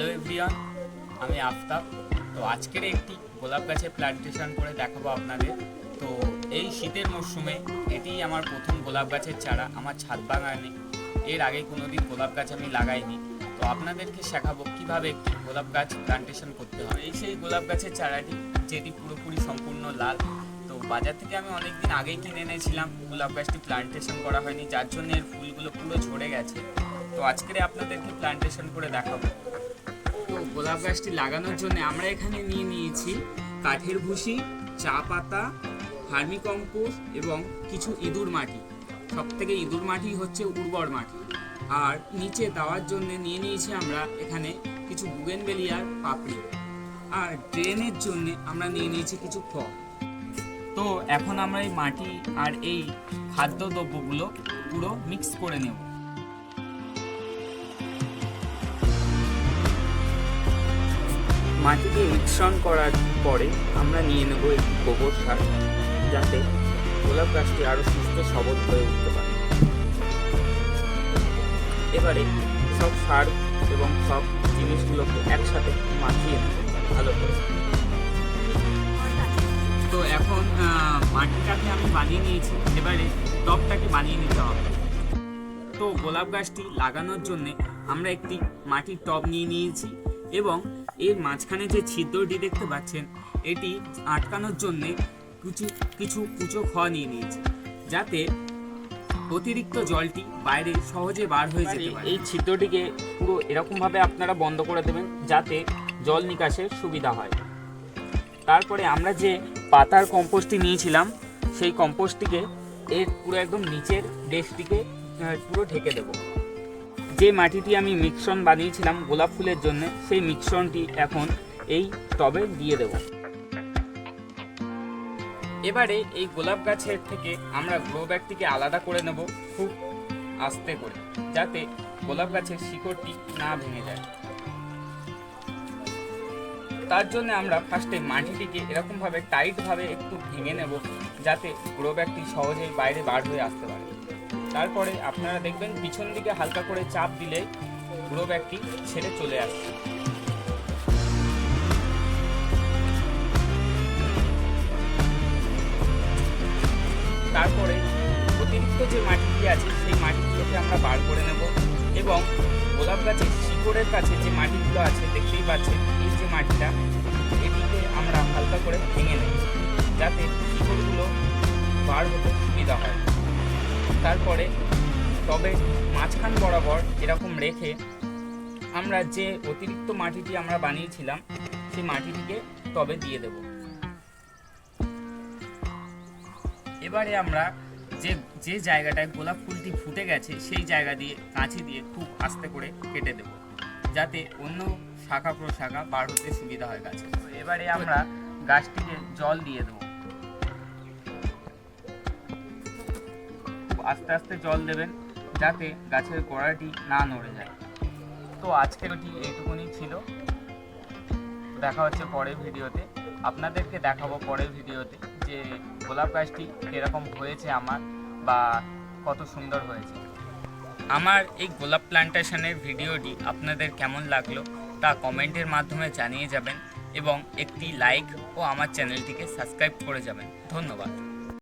Hello everyone, আমি আফতাব। তো আজকের একটি গোলাপ গাছের প্লান্টেশন করে দেখাবো আপনাদের। তো এই শীতের মরশুমে এটি আমার প্রথম গোলাপ গাছের চারা আমার ছাদ বাগানে। এর আগে কোনোদিন গোলাপ গাছ আমি লাগাইনি। তো আপনাদেরকে শেখাবো কীভাবে একটি গোলাপ গাছ প্লান্টেশন করতে হয়। এই সেই গোলাপ গাছের চারাটি, যেটি পুরোপুরি সম্পূর্ণ লাল। তো বাজার থেকে আমি অনেকদিন আগেই কিনে এনেছিলাম। গোলাপ গাছটি প্লান্টেশন করা হয়নি, যার জন্য এর ফুলগুলো পুরো ঝরে গেছে। তো আজকে আপনাদেরকে প্লান্টেশন করে দেখাবো। গোলাপ গাছটি লাগানোর জন্য আমরা এখানে নিয়ে নিয়েছি কাঠের ভুসি, চা পাতা, ভার্মি কম্পোস্ট এবং কিছু ইঁদুর মাটি। সব থেকে ইঁদুর মাটি হচ্ছে উর্বর মাটি। আর নিচে দেওয়ার জন্য নিয়ে নিয়েছি আমরা এখানে কিছু বুগেনবেলিয়ার পাপড়ি। আর ড্রেনের জন্য আমরা নিয়ে নিয়েছি কিছু ফল। তো এখন আমরা এই মাটি আর এই খাদ্যদ্রব্যগুলো পুরো মিক্স করে নেব। মাটিকে মিশ্রণ করার পরে আমরা নিয়ে নেব একটি গোবর সার, যাতে গোলাপ গাছটি আরও সুস্থ, সবল হয়ে উঠতে পারে। এবারে সব সার এবং সব জিনিসগুলোকে একসাথে মাখিয়ে ভালো করে। তো এখন মাটিটাকে আমি বানিয়ে নিয়েছি, এবারে টবটাকে বানিয়ে নিতে হবে। তো গোলাপ গাছটি লাগানোর জন্যে আমরা একটি মাটির টব নিয়ে নিয়েছি। এবং এর মাঝখানে যে ছিদ্রটি দেখতে পাচ্ছেন এটি আটকানোর জন্য কিছু কিছু কুচো খড় নিয়ে নিয়েছে যাতে অতিরিক্ত জলটি বাইরে সহজে বার হয়ে যেতে পারে। এই ছিদ্রটিকে পুরো এরকমভাবে আপনারা বন্ধ করে দেবেন যাতে জল নিকাশের সুবিধা হয়। তারপরে আমরা যে পাতার কম্পোস্টটি নিয়েছিলাম সেই কম্পোস্টটিকে এর পুরো একদম নিচের আহ, পুরো ঢেকে দেব। যে মাটিটি আমি মিক্সন বানিয়েছিলাম গোলাপ ফুলের জন্য, সেই মিক্সনটি এখন এই টবে দিয়ে দেব। এবারে এই গোলাপ গাছের থেকে আমরা গ্রো ব্যাগটিকে আলাদা করে নেব খুব আস্তে করে, যাতে গোলাপ গাছের শিকড়টি না ভেঙে যায়। তার জন্য আমরা ফার্স্টে মাটিটিকে এরকমভাবে টাইটভাবে একটু ভেঙে নেব, যাতে গ্রো ব্যাগটি সহজেই বাইরে বার হয়ে আসতে পারে। তারপরে আপনারা দেখবেন পিছন দিকে হালকা করে চাপ দিলে গ্রো ব্যাগটি ছেড়ে চলে আসছে তারপরে অতিরিক্ত যে মাটিটি আছে, সেই মাটিগুলোকে আমরা বার করে নেব এবং গোলাপ গাছের শিকড়ের কাছে যে মাটিগুলো আছে, দেখতেই পাচ্ছেন, এই যে মাটিটা তারপরে তবে মাঝখান বরাবর এরকম রেখে আমরা যে অতিরিক্ত মাটিটি আমরা বানিয়েছিলাম, সেই মাটিটিকে তবে দিয়ে দেব। এবারে আমরা যে যে জায়গাটায় গোলাপ ফুলটি ফুটে গেছে, সেই জায়গা দিয়ে, কাঁচি দিয়ে খুব আস্তে করে কেটে দেব, যাতে অন্য শাখা প্রশাখা বার হতে সুবিধা হয় গাছে। এবারে আমরা গাছটিকে জল দিয়ে দেবো। আস্তে আস্তে জল দেবেন যাতে গাছের গোড়াটি না নড়ে যায়। তো আজকের ওটি এইটুকুনি ছিল। দেখা হচ্ছে পরের ভিডিওতে আপনাদেরকে দেখাবো পরের ভিডিওতে যে গোলাপ গাছটি কীরকম হয়েছে আমার বা কত সুন্দর হয়েছে। আমার এই গোলাপ প্লান্টেশনের ভিডিওটি আপনাদের কেমন লাগল তা কমেন্টের মাধ্যমে জানিয়ে যাবেন এবং একটি লাইক ও আমার চ্যানেলটিকে সাবস্ক্রাইব করে যাবেন। ধন্যবাদ।